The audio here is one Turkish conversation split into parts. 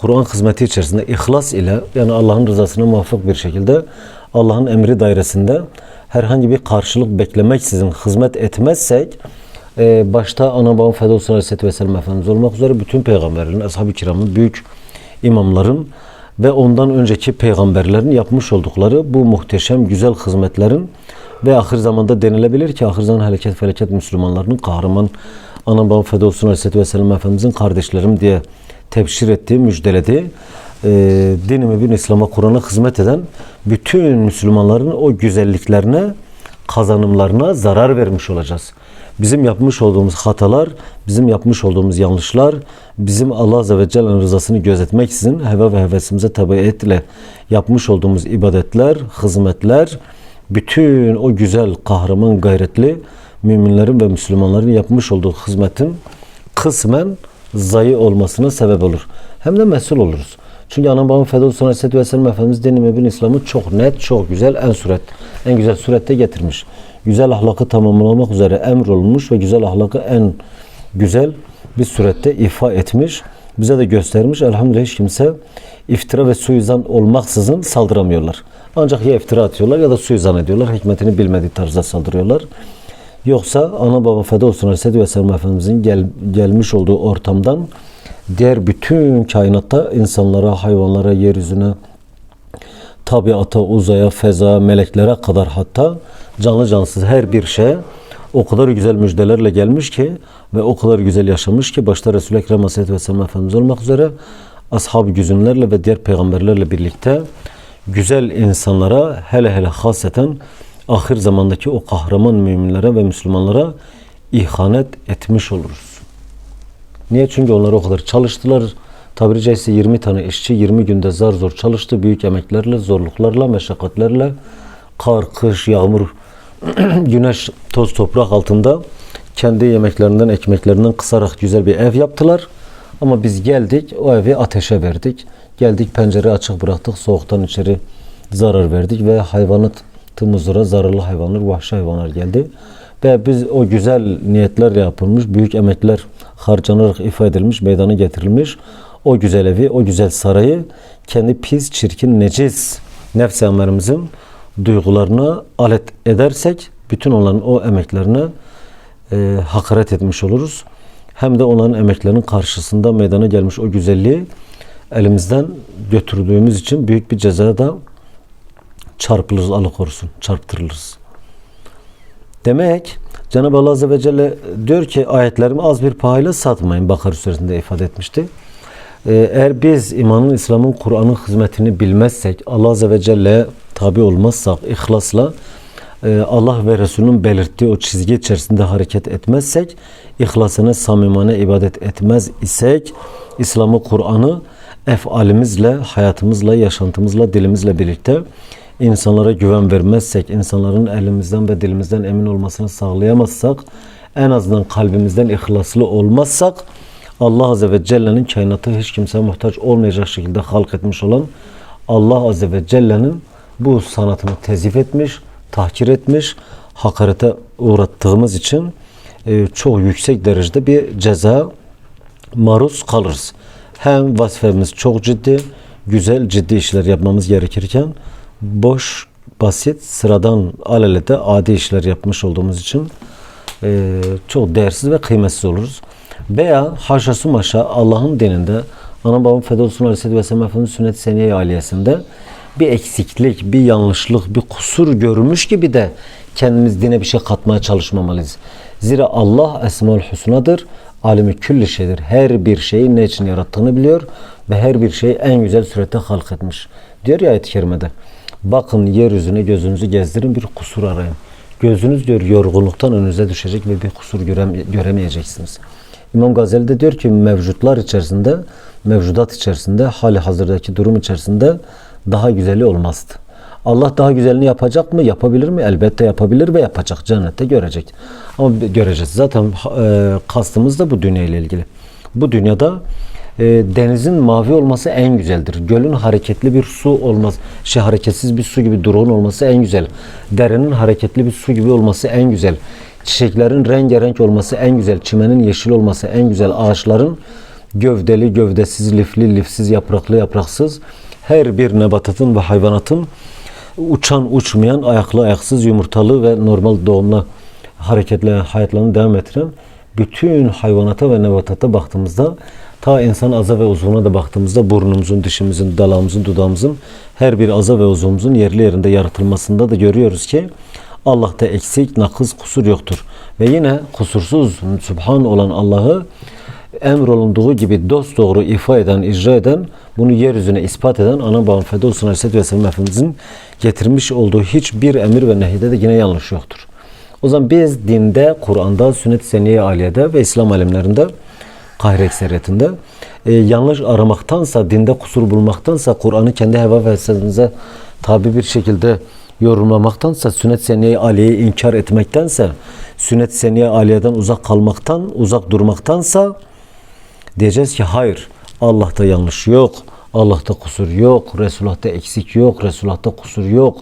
Kur'an hizmeti içerisinde ihlas ile yani Allah'ın rızasına muvaffak bir şekilde Allah'ın emri dairesinde herhangi bir karşılık beklemeksizin hizmet etmezsek e, başta ana babam feda olsun aleyhisselatü vesselam Efendimiz olmak üzere bütün peygamberlerin, ashab-ı kiramın, büyük imamların ve ondan önceki peygamberlerin yapmış oldukları bu muhteşem güzel hizmetlerin ve ahir zamanda denilebilir ki ahir zaman hareket felaket Müslümanlarının kahraman ana babam feda olsun aleyhisselatü vesselam Efendimizin kardeşlerim diye tebşir ettiği, müjdelediği e, din mübin İslam'a Kur'an'a hizmet eden bütün Müslümanların o güzelliklerine kazanımlarına zarar vermiş olacağız. Bizim yapmış olduğumuz hatalar, bizim yapmış olduğumuz yanlışlar, bizim Allah Azze ve Celle'nin rızasını gözetmeksizin heva ve hevesimize tabiatle yapmış olduğumuz ibadetler, hizmetler, bütün o güzel, kahraman, gayretli müminlerin ve Müslümanların yapmış olduğu hizmetin kısmen zayi olmasına sebep olur. Hem de mesul oluruz. Çünkü anam babam feda olsun Aleyhisselatü Vesselam Efendimiz dini mübin İslam'ı çok net, çok güzel, en suret, en güzel surette getirmiş. Güzel ahlakı tamamlamak üzere emrolunmuş ve güzel ahlakı en güzel bir surette ifa etmiş. Bize de göstermiş. Elhamdülillah hiç kimse iftira ve suizan olmaksızın saldıramıyorlar. Ancak ya iftira atıyorlar ya da suizan ediyorlar. Hikmetini bilmediği tarzda saldırıyorlar. Yoksa ana baba feda olsun Aleyhisselatü Vesselam Efendimizin gel, gelmiş olduğu ortamdan diğer bütün kainatta insanlara, hayvanlara, yeryüzüne, tabiata, uzaya, feza, meleklere kadar hatta canlı cansız her bir şeye o kadar güzel müjdelerle gelmiş ki ve o kadar güzel yaşamış ki başta Resul-i Ekrem Aleyhisselatü Vesselam Efendimiz olmak üzere ashab-ı güzünlerle ve diğer peygamberlerle birlikte güzel insanlara hele hele haseten ahir zamandaki o kahraman müminlere ve Müslümanlara ihanet etmiş oluruz. Niye? Çünkü onlar o kadar çalıştılar. Tabiri caizse 20 tane işçi 20 günde zar zor çalıştı. Büyük emeklerle, zorluklarla, meşakkatlerle, kar, kış, yağmur, güneş, toz, toprak altında kendi yemeklerinden, ekmeklerinden kısarak güzel bir ev yaptılar. Ama biz geldik, o evi ateşe verdik. Geldik pencereyi açık bıraktık, soğuktan içeri zarar verdik ve hayvanatımızlara zararlı hayvanlar, vahşi hayvanlar geldi. Ve biz o güzel niyetlerle yapılmış, büyük emekler harcanarak ifade edilmiş, meydana getirilmiş o güzel evi, o güzel sarayı kendi pis, çirkin, necis nefs emerimizin duygularına alet edersek bütün onların o emeklerine e, hakaret etmiş oluruz. Hem de onların emeklerinin karşısında meydana gelmiş o güzelliği elimizden götürdüğümüz için büyük bir cezaya da çarpılırız, Allah korusun, çarptırılırız. Demek Cenab-ı Allah Azze ve Celle diyor ki ayetlerimi az bir pahayla satmayın. Bakar suresinde ifade etmişti. Ee, eğer biz imanın, İslam'ın, Kur'an'ın hizmetini bilmezsek, Allah Azze ve Celle'ye tabi olmazsak, ihlasla e, Allah ve Resulünün belirttiği o çizgi içerisinde hareket etmezsek, ihlasına, samimane ibadet etmez isek, İslam'ı, Kur'an'ı efalimizle, hayatımızla, yaşantımızla, dilimizle birlikte insanlara güven vermezsek, insanların elimizden ve dilimizden emin olmasını sağlayamazsak, en azından kalbimizden ihlaslı olmazsak, Allah Azze ve Celle'nin kainatı hiç kimseye muhtaç olmayacak şekilde halk etmiş olan Allah Azze ve Celle'nin bu sanatını tezif etmiş, tahkir etmiş, hakarete uğrattığımız için e, çok yüksek derecede bir ceza maruz kalırız. Hem vazifemiz çok ciddi, güzel, ciddi işler yapmamız gerekirken boş, basit, sıradan, alelede adi işler yapmış olduğumuz için e, çok değersiz ve kıymetsiz oluruz. Veya haşası maşa Allah'ın dininde ana babam feda olsun aleyhisselatü vesselam Efendimiz sünnet seniye aliyesinde bir eksiklik, bir yanlışlık, bir kusur görmüş gibi de kendimiz dine bir şey katmaya çalışmamalıyız. Zira Allah Esmaül Hüsna'dır. Alimi külli şeydir. Her bir şeyi ne için yarattığını biliyor ve her bir şeyi en güzel surette halk etmiş. Diyor ya ayet-i kerimede. Bakın yeryüzüne gözünüzü gezdirin bir kusur arayın. Gözünüz diyor yorgunluktan önünüze düşecek ve bir kusur göreme- göremeyeceksiniz. İmam Gazali de diyor ki mevcutlar içerisinde, mevcudat içerisinde, hali hazırdaki durum içerisinde daha güzeli olmazdı. Allah daha güzelini yapacak mı? Yapabilir mi? Elbette yapabilir ve yapacak. Cennette görecek. Ama göreceğiz. Zaten e, kastımız da bu dünya ile ilgili. Bu dünyada e, denizin mavi olması en güzeldir. Gölün hareketli bir su olmaz, şey hareketsiz bir su gibi durağan olması en güzel. Derenin hareketli bir su gibi olması en güzel. Çiçeklerin rengarenk olması en güzel. Çimenin yeşil olması en güzel. Ağaçların gövdeli, gövdesiz, lifli, lifsiz, yapraklı, yapraksız her bir nebatatın ve hayvanatın uçan, uçmayan, ayaklı, ayaksız, yumurtalı ve normal doğumla hareketle hayatlarını devam ettiren bütün hayvanata ve nebatata baktığımızda ta insan aza ve uzvuna da baktığımızda burnumuzun, dişimizin, dalağımızın, dudağımızın her bir aza ve uzvumuzun yerli yerinde yaratılmasında da görüyoruz ki Allah'ta eksik, nakız, kusur yoktur. Ve yine kusursuz, Sübhan olan Allah'ı emrolunduğu gibi dost doğru ifa eden, icra eden, bunu yeryüzüne ispat eden ana babam Feda olsun Aleyhisselatü Vesselam Efendimizin getirmiş olduğu hiçbir emir ve nehide de yine yanlış yoktur. O zaman biz dinde, Kur'an'da, sünnet-i seniye aliyede ve İslam alimlerinde kahir ekseriyetinde e, yanlış aramaktansa, dinde kusur bulmaktansa, Kur'an'ı kendi heva ve hevesinize tabi bir şekilde yorumlamaktansa, sünnet-i seniye aliyeyi inkar etmektense, sünnet-i seniye aliyeden uzak kalmaktan, uzak durmaktansa diyeceğiz ki hayır, Allah'ta yanlış yok, Allah'ta kusur yok, Resulullah'ta eksik yok, Resulullah'ta kusur yok.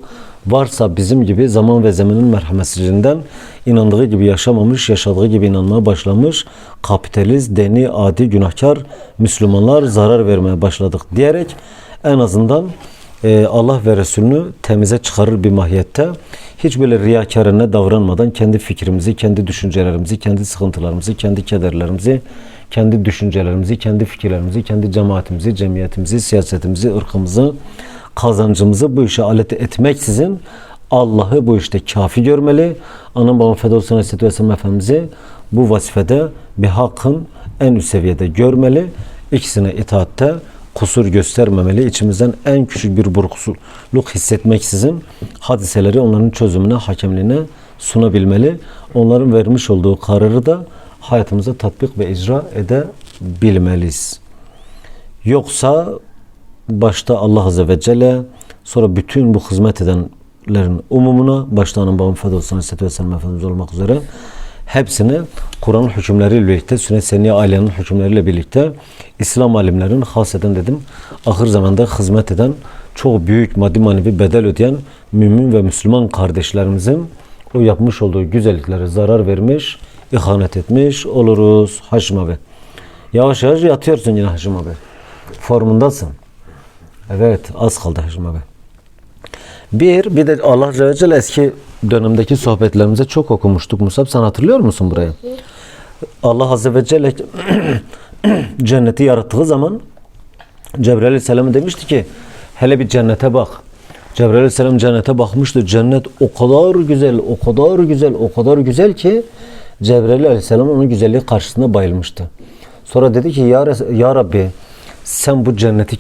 Varsa bizim gibi zaman ve zamanın merhametsizliğinden inandığı gibi yaşamamış, yaşadığı gibi inanmaya başlamış, kapitalist, deni, adi, günahkar Müslümanlar zarar vermeye başladık diyerek en azından e, Allah ve Resulünü temize çıkarır bir mahiyette hiç böyle riyakarına davranmadan kendi fikrimizi, kendi düşüncelerimizi, kendi sıkıntılarımızı, kendi kederlerimizi, kendi düşüncelerimizi, kendi fikirlerimizi, kendi cemaatimizi, cemiyetimizi, siyasetimizi, ırkımızı, kazancımızı bu işe alet etmeksizin Allah'ı bu işte kafi görmeli. Anam babam Feda olsun Aleyhisselatü Vesselam Efendimiz'i bu vazifede bir hakkın en üst seviyede görmeli. İkisine itaatte kusur göstermemeli. İçimizden en küçük bir buruksuluk hissetmeksizin hadiseleri onların çözümüne, hakemliğine sunabilmeli. Onların vermiş olduğu kararı da hayatımıza tatbik ve icra edebilmeliyiz. Yoksa başta Allah Azze ve Celle sonra bütün bu hizmet edenlerin umumuna başta anam babam olsun Aleyhisselatü Vesselam Efendimiz olmak üzere hepsini Kur'an'ın hükümleriyle birlikte, sünnet senniye ailenin hükümleriyle birlikte İslam alimlerin haseden dedim ahir zamanda hizmet eden çok büyük maddi manevi bedel ödeyen mümin ve Müslüman kardeşlerimizin o yapmış olduğu güzelliklere zarar vermiş, ihanet etmiş oluruz Haşim abi. Yavaş yavaş yatıyorsun yine Haşim abi. Formundasın. Evet az kaldı Haşim abi. Bir, bir de Allah Azze ve Celle eski dönemdeki sohbetlerimize çok okumuştuk Musab. Sen hatırlıyor musun burayı? Allah Azze ve Celle cenneti yarattığı zaman Cebrail Aleyhisselam demişti ki hele bir cennete bak. Cebrail Aleyhisselam cennete bakmıştı. Cennet o kadar güzel, o kadar güzel, o kadar güzel ki Cebrail Aleyhisselam onun güzelliği karşısında bayılmıştı. Sonra dedi ki ya, Res- ya Rabbi sen bu cenneti